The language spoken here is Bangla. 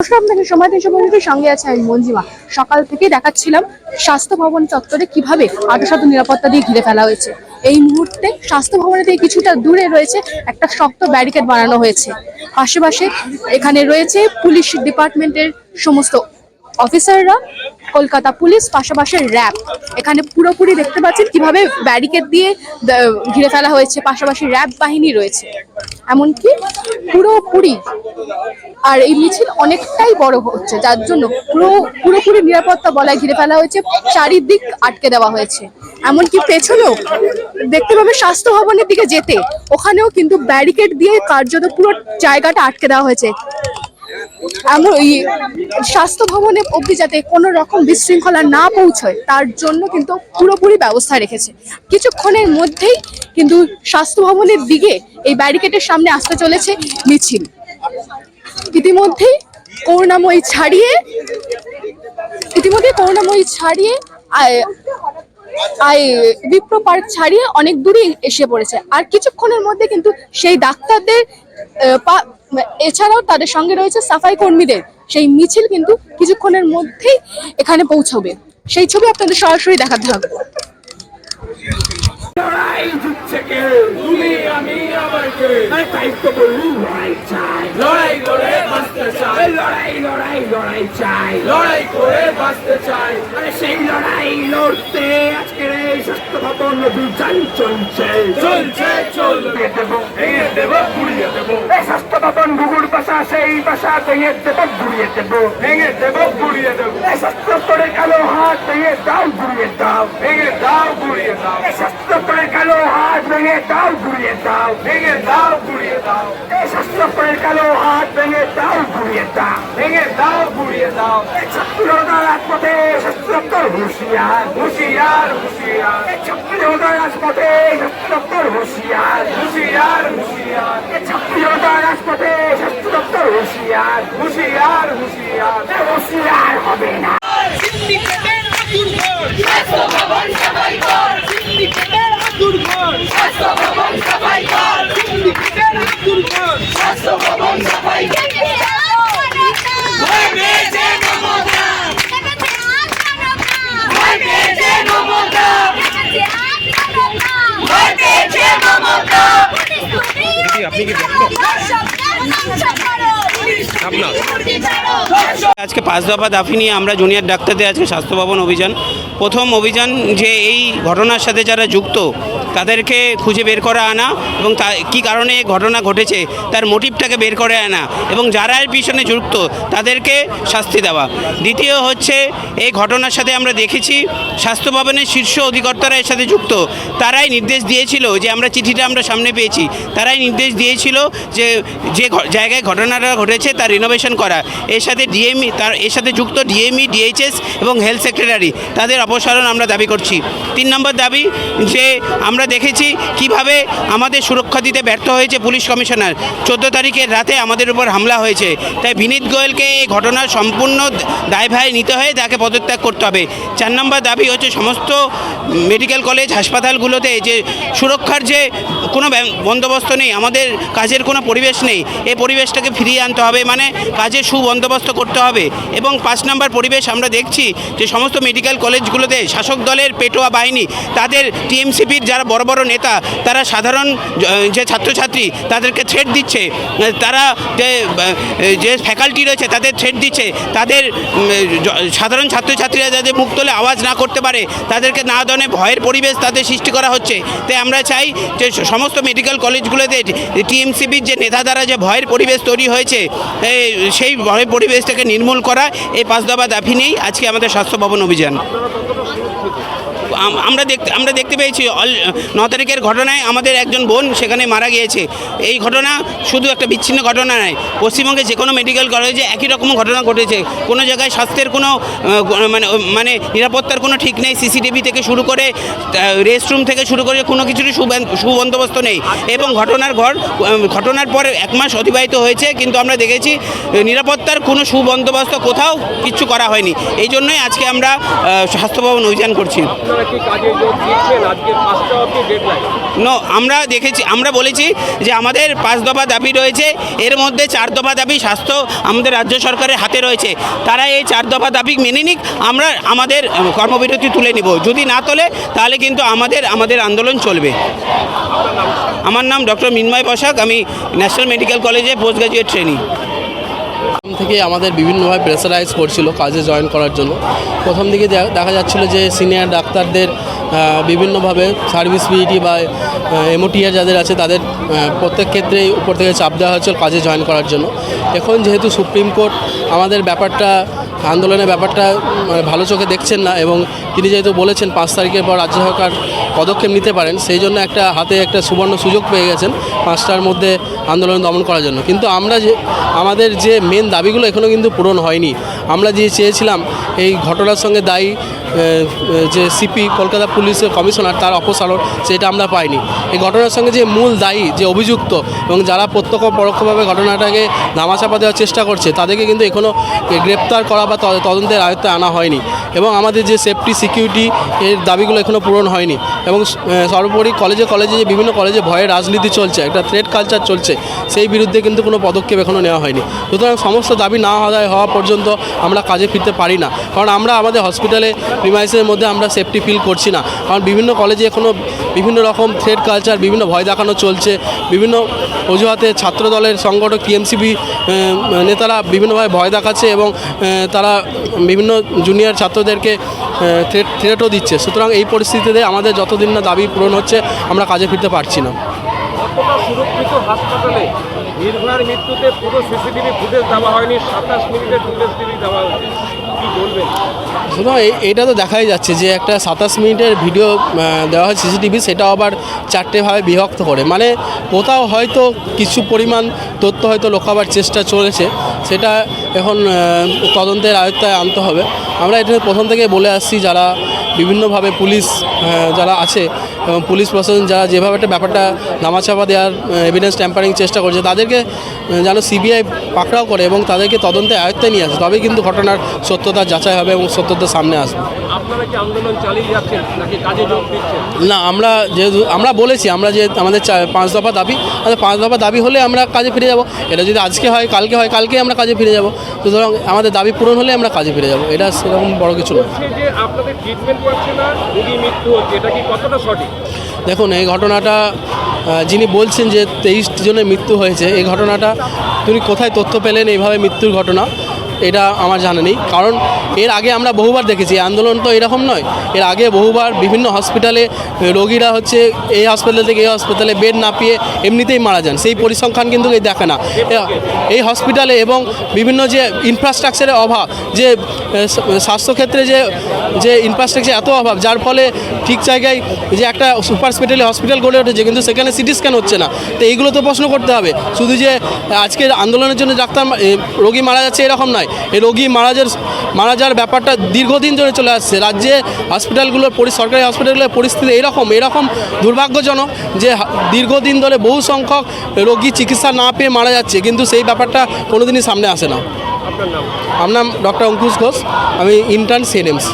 নমস্কার আপনাকে সময় তিনশো পঁয়ষট্টির সঙ্গে আছে আমি মঞ্জিমা। সকাল থেকে দেখাচ্ছিলাম স্বাস্থ্য ভবন চত্বরে কীভাবে আদশত নিরাপত্তা দিয়ে ঘিরে ফেলা হয়েছে। এই মুহূর্তে স্বাস্থ্য ভবনের থেকে কিছুটা দূরে রয়েছে একটা শক্ত ব্যারিকেড বানানো হয়েছে। পাশাপাশি এখানে রয়েছে পুলিশ ডিপার্টমেন্টের সমস্ত অফিসাররা, কলকাতা পুলিশ, পাশাপাশি র্যাব। এখানে পুরোপুরি দেখতে পাচ্ছেন কীভাবে ব্যারিকেড দিয়ে ঘিরে ফেলা হয়েছে। পাশাপাশি র্যাব বাহিনী রয়েছে। এমনকি পুরোপুরি আর এই মিছিল অনেকটাই বড় হচ্ছে, যার জন্য পুরো পুরোপুরি নিরাপত্তা বলায় ঘিরে ফেলা হয়েছে, চারিদিক আটকে দেওয়া হয়েছে। এমনকি পেছনেও দেখতে পাবে স্বাস্থ্য ভবনের দিকে যেতে, ওখানেও কিন্তু ব্যারিকেড দিয়ে কার্যত পুরো জায়গাটা আটকে দেওয়া হয়েছে। স্বাস্থ্য ভবনে অবধি যাতে কোনো রকম বিশৃঙ্খলা না পৌঁছয়, তার জন্য কিন্তু পুরোপুরি ব্যবস্থা রেখেছে। কিছুক্ষণের মধ্যেই কিন্তু স্বাস্থ্য ভবনের দিকে এই ব্যারিকেডের সামনে আসতে চলেছে মিছিল। ইতিমধ্যেই করুণাময়ী ছাড়িয়ে ইতিমধ্যে করুণাময়ী ছাড়িয়ে আয়- বিপ্র পার্ক ছাড়িয়ে অনেক দূরে এসে পড়েছে। আর কিছুক্ষণের মধ্যে কিন্তু সেই ডাক্তারদের এছাড়াও তাদের সঙ্গে রয়েছে সাফাই কর্মীদের। সেই মিছিল কিন্তু কিছুক্ষণের মধ্যেই এখানে পৌঁছবে। সেই ছবি আপনাদের সরাসরি দেখাতে হবে। আমি আবার কে আরে তাই তো বললি লড়াই চাই। লড়াই করে বাঁচতে চাই। লড়াই লড়াই লড়াই চাই। লড়াই করে বাঁচতে চাই। আরে সেই লড়াই লড়তে আজকের এই স্বাস্থ্য ভবন চলছে। চলছে চলবে। দেব সেই বাসা ভেঙে দেব ঘুরিয়ে দেব, ভেঙে দেব ঘুরিয়ে দেব। এই করে কালো হাত ভেঙে দাও ঘুরিয়ে দাও, ভেঙে দাও ঘুরিয়ে দাও। এই স্বাস্থ্য করে কালো হাত ভেঙে দাও ঘুরিয়ে দাও, ভেঙে দাও দাও এই করে কালো হাত ভেঙে দাও গুড়িয়ে দাও ভেঙে দাও গুড়িয়ে দাও এই ছাত্ররা রাজপথে স্বাস্থ্য হুঁশিয়ার হুঁশিয়ার হুঁশিয়ার এই ছাত্ররা রাজপথে স্বাস্থ্য হুঁশিয়ার হুঁশিয়ার হুঁশিয়ার এই ছাত্ররা রাজপথে স্বাস্থ্য হুঁশিয়ার হুঁশিয়ার হুঁশিয়ার হুঁশিয়ার হবে না সিন্ডিকেটের আতুরঘর স্বাস্থ্য ভবন সবাই কর সিন্ডিকেটের আতুরঘর স্বাস্থ্য ভবন সবাই কর সিন্ডিকেটের আতুরঘর স্বাস্থ্য ভবন সবাই ভয় পেয়েছে মমতা ভয় পেয়েছে মমতা ভয় পেয়েছে মমতা আপনি কি আপনার? আজকে পাঁচ দফা দাফি নিয়ে আমরা জুনিয়র ডাক্তারদের আজকে স্বাস্থ্য ভবন অভিযান। প্রথম অভিযান যে এই ঘটনার সাথে যারা যুক্ত, তাদেরকে খুঁজে বের করা আনা এবং তা কী কারণে ঘটনা ঘটেছে, তার মোটিভটাকে বের করে আনা এবং যারা এর পিছনে যুক্ত, তাদেরকে শাস্তি দেওয়া। দ্বিতীয় হচ্ছে, এই ঘটনার সাথে আমরা দেখেছি, স্বাস্থ্য ভবনের শীর্ষ অধিকর্তারা এর সাথে যুক্ত। তারাই নির্দেশ দিয়েছিল যে আমরা চিঠিটা আমরা সামনে পেয়েছি। তারাই নির্দেশ দিয়েছিল যে যে জায়গায় ঘটনাটা ঘটেছে, তার রিনোভেশন করা। এর সাথে ডিএমই তার এর সাথে যুক্ত ডিএমই, ডিএইচএস এবং হেলথ সেক্রেটারি। তাদের অপসারণ আমরা দাবি করছি। তিন নম্বর দাবি যে আমরা দেখেছি কীভাবে আমাদের সুরক্ষা দিতে ব্যর্থ হয়েছে পুলিশ কমিশনার। চোদ্দ তারিখের রাতে আমাদের উপর হামলা হয়েছে। তাই বিনীত গোয়েলকে এই ঘটনার সম্পূর্ণ দায়ভার নিতে হয়ে তাকে পদত্যাগ করতে হবে। চার নম্বর দাবি হচ্ছে সমস্ত মেডিকেল কলেজ, হাসপাতালগুলোতে যে সুরক্ষার যে কোনো বন্দোবস্ত নেই, আমাদের কাজের কোনো পরিবেশ নেই, এই পরিবেশটাকে ফিরিয়ে আনতে হবে। মানে কাজের সুবন্দোবস্ত করতে হবে। এবং পাঁচ নম্বর পরিবেশ আমরা দেখছি যে সমস্ত মেডিকেল কলেজগুলোতে শাসক দলের পেটোয়া বাহিনী, তাদের টিএমসিপির যারা বড় বড় নেতা, তারা সাধারণ যে ছাত্রছাত্রী, তাদেরকে থ্রেট দিচ্ছে। তারা যে ফ্যাকাল্টি রয়েছে, তাদের থ্রেট দিচ্ছে। তাদের সাধারণ ছাত্রছাত্রীরা যাতে মুখ তোলে আওয়াজ না করতে পারে, তাদেরকে না ধরনের ভয়ের পরিবেশ তাদের সৃষ্টি করা হচ্ছে। তাই আমরা চাই যে সমস্ত মেডিকেল কলেজগুলোতে টিএমসিবির যে নেতা দ্বারা যে ভয়ের পরিবেশ তৈরি হয়েছে সেই ভয়ের পরিবেশটাকে নির্মূল করা এই পাঁচ দফা দাবি নিয়েই আজকে আমাদের স্বাস্থ্য ভবন অভিযান। আমরা দেখতে আমরা দেখতে পেয়েছি, অল- ন তারিখের ঘটনায় আমাদের একজন বোন সেখানে মারা গিয়েছে। এই ঘটনা শুধু একটা বিচ্ছিন্ন ঘটনা নয়, পশ্চিমবঙ্গে যে কোনো মেডিকেল কলেজে একই রকম ঘটনা ঘটেছে। কোনো জায়গায় স্বাস্থ্যের কোনো মানে মানে নিরাপত্তার কোনো ঠিক নেই সিসিটিভি থেকে শুরু করে রেস্টরুম থেকে শুরু করে কোনো কিছুরই সুবন- সুবন্দোবস্ত নেই। এবং ঘটনার ঘর ঘটনার পরে এক মাস অতিবাহিত হয়েছে, কিন্তু আমরা দেখেছি নিরাপত্তার কোনো সুবন্দোবস্ত কোথাও কিচ্ছু করা হয়নি। এই জন্যই আজকে আমরা স্বাস্থ্য ভবন অভিযান করছি। নো আমরা দেখেছি, আমরা বলেছি যে আমাদের পাঁচ দফা দাবি রয়েছে, এর মধ্যে চার দফা দাবি স্বাস্থ্য আমাদের রাজ্য সরকারের হাতে রয়েছে। তারা এই চার দফা দাবি মেনে নিক, আমরা আমাদের কর্মবিরতি তুলে নিব। যদি না তোলে, তাহলে কিন্তু আমাদের আমাদের আন্দোলন চলবে। আমার নাম ডক্টর মিনময় বসাক, আমি ন্যাশনাল মেডিকেল কলেজে পোস্ট গ্রাজুয়েট ট্রেনিং। থেকে আমাদের বিভিন্নভাবে প্রেসারাইজ করছিল কাজে জয়েন করার জন্য। প্রথম দিকে দেখা যাচ্ছিল যে সিনিয়র ডাক্তারদের বিভিন্নভাবে সার্ভিস পিইটি বা এমওটিআর যাদের আছে তাদের প্রত্যেক ক্ষেত্রেই উপর থেকে চাপ দেওয়া হয়েছিল কাজে জয়েন করার জন্য। এখন যেহেতু সুপ্রিম কোর্ট, আমাদের ব্যাপারটা আন্দোলনের ব্যাপারটা মানে ভালো চোখে দেখছেন না এবং তিনি যেহেতু বলেছেন পাঁচ তারিখের পর রাজ্য সরকার পদক্ষেপ নিতে পারেন, সেই জন্য একটা হাতে একটা সুবর্ণ সুযোগ পেয়ে গেছেন পাঁচটার মধ্যে আন্দোলন দমন করার জন্য। কিন্তু আমরা যে, আমাদের যে মেন দাবিগুলো এখনও কিন্তু পূরণ হয়নি। আমরা যে চেয়েছিলাম এই ঘটনার সঙ্গে দায়ী যে সিপি কলকাতা পুলিশের কমিশনার, তার অপসারণ, সেটা আমরা পাইনি। এই ঘটনার সঙ্গে যে মূল দায়ী, যে অভিযুক্ত, এবং যারা প্রত্যক্ষ পরোক্ষভাবে ঘটনাটাকে ধামাচাপা দেওয়ার চেষ্টা করছে, তাদেরকে কিন্তু এখনও গ্রেপ্তার করা বা তদন্তের আয়ত্তে আনা হয়নি। এবং আমাদের যে সেফটি, সিকিউরিটি এর দাবিগুলো এখনও পূরণ হয়নি। এবং সর্বোপরি কলেজে কলেজে যে বিভিন্ন কলেজে ভয়ের রাজনীতি চলছে, একটা থ্রেড কালচার চলছে, সেই বিরুদ্ধে কিন্তু কোনো পদক্ষেপ এখনও নেওয়া হয়নি। সুতরাং সমস্ত দাবি না হওয়া পর্যন্ত আমরা কাজে ফিরতে পারি না। কারণ আমরা আমাদের হসপিটালে প্রিমাইসের মধ্যে আমরা সেফটি ফিল করছি না। কারণ বিভিন্ন কলেজে এখনও বিভিন্ন রকম থ্রেড কালচার বিভিন্ন ভয় দেখানো চলছে। বিভিন্ন অজুহাতে ছাত্র দলের সংগঠক টিএমসিবি নেতারা বিভিন্নভাবে ভয় দেখাচ্ছে এবং তারা বিভিন্ন জুনিয়র ছাত্রদেরকে থ্রেট থ্রেটও দিচ্ছে। সুতরাং এই পরিস্থিতিতে আমাদের যতদিন না দাবি পূরণ হচ্ছে, আমরা কাজে ফিরতে পারছি না। সুরক্ষিত হাসপাতালে নির্ভয়ার মৃত্যুতে পুরো সিসিটিভি ফুটেজ দেওয়া হয়নি, সাতাশ মিনিটের ফুটেজ টিভি দেওয়া হয়েছে। এটা তো দেখাই যাচ্ছে যে একটা সাতাশ মিনিটের ভিডিও দেওয়া হয় সিসিটিভি, সেটা আবার চারটে ভাবে বিভক্ত করে। মানে কোথাও হয়তো কিছু পরিমাণ তথ্য হয়তো লুকাবার চেষ্টা চলেছে, সেটা এখন তদন্তের আয়ত্তায় আনতে হবে। আমরা এটা প্রথম থেকে বলে আসছি, যারা বিভিন্নভাবে পুলিশ যারা আছে এবং পুলিশ প্রশাসন, যারা যেভাবে একটা ব্যাপারটা নামাচাপা দেওয়ার এভিডেন্স ট্যাম্পারিং চেষ্টা করছে, তাদেরকে যেন সিবিআই পাকড়াও করে এবং তাদেরকে তদন্তে আয়ত্তে নিয়ে আসে। তবেই কিন্তু ঘটনার সত্যতা যাচাই হবে এবং সত্যতা সামনে আসবে। না আমরা যেহেতু আমরা বলেছি আমরা যে আমাদের পাঁচ দফা দাবি আমাদের পাঁচ দফা দাবি হলে আমরা কাজে ফিরে যাব। এটা যদি আজকে হয় কালকে হয় কালকে আমরা কাজে ফিরে যাব। সুতরাং আমাদের দাবি পূরণ হলে আমরা কাজে ফিরে যাব। এটা সেরকম বড় কিছু না। দেখুন, এই ঘটনাটা যিনি বলছেন যে তেইশ জনের মৃত্যু হয়েছে, এই ঘটনাটা, তিনি কোথায় তথ্য পেলেন, এইভাবে মৃত্যুর ঘটনা? এটা আমার জানা নেই। কারণ এর আগে আমরা বহুবার দেখেছি আন্দোলন তো এরকম নয়। এর আগে বহুবার বিভিন্ন হসপিটালে রোগীরা হচ্ছে এই হসপিটাল থেকে এই হসপিটালে বেড না পেয়ে এমনিতেই মারা যান। সেই পরিসংখ্যান কিন্তু এই দেখে না। এই হসপিটালে এবং বিভিন্ন যে ইনফ্রাস্ট্রাকচারের অভাব, যে স্বাস্থ্যক্ষেত্রে যে যে ইনফ্রাস্ট্রাকচার এত অভাব, যার ফলে ঠিক জায়গায় যে একটা সুপার স্পেশালি হসপিটাল গড়ে উঠেছে, কিন্তু সেখানে সিটি স্ক্যান হচ্ছে না। তো এইগুলো তো প্রশ্ন করতে হবে। শুধু যে আজকের আন্দোলনের জন্য ডাক্তার রোগী মারা যাচ্ছে এরকম নয়। এই রোগী মারা যাওয়ার মারা যাওয়ার ব্যাপারটা দীর্ঘদিন ধরে চলে আসছে। রাজ্যে হসপিটালগুলোর পরি সরকারি হসপিটালগুলোর পরিস্থিতি এরকম এরকম দুর্ভাগ্যজনক যে দীর্ঘদিন ধরে বহু সংখ্যক রোগী চিকিৎসা না পেয়ে মারা যাচ্ছে কিন্তু সেই ব্যাপারটা কোনোদিনই সামনে আসে না। আপনার নাম? আমার নাম ডক্টর অঙ্কুশ ঘোষ আমি ইন্টার্ন সিএনএমস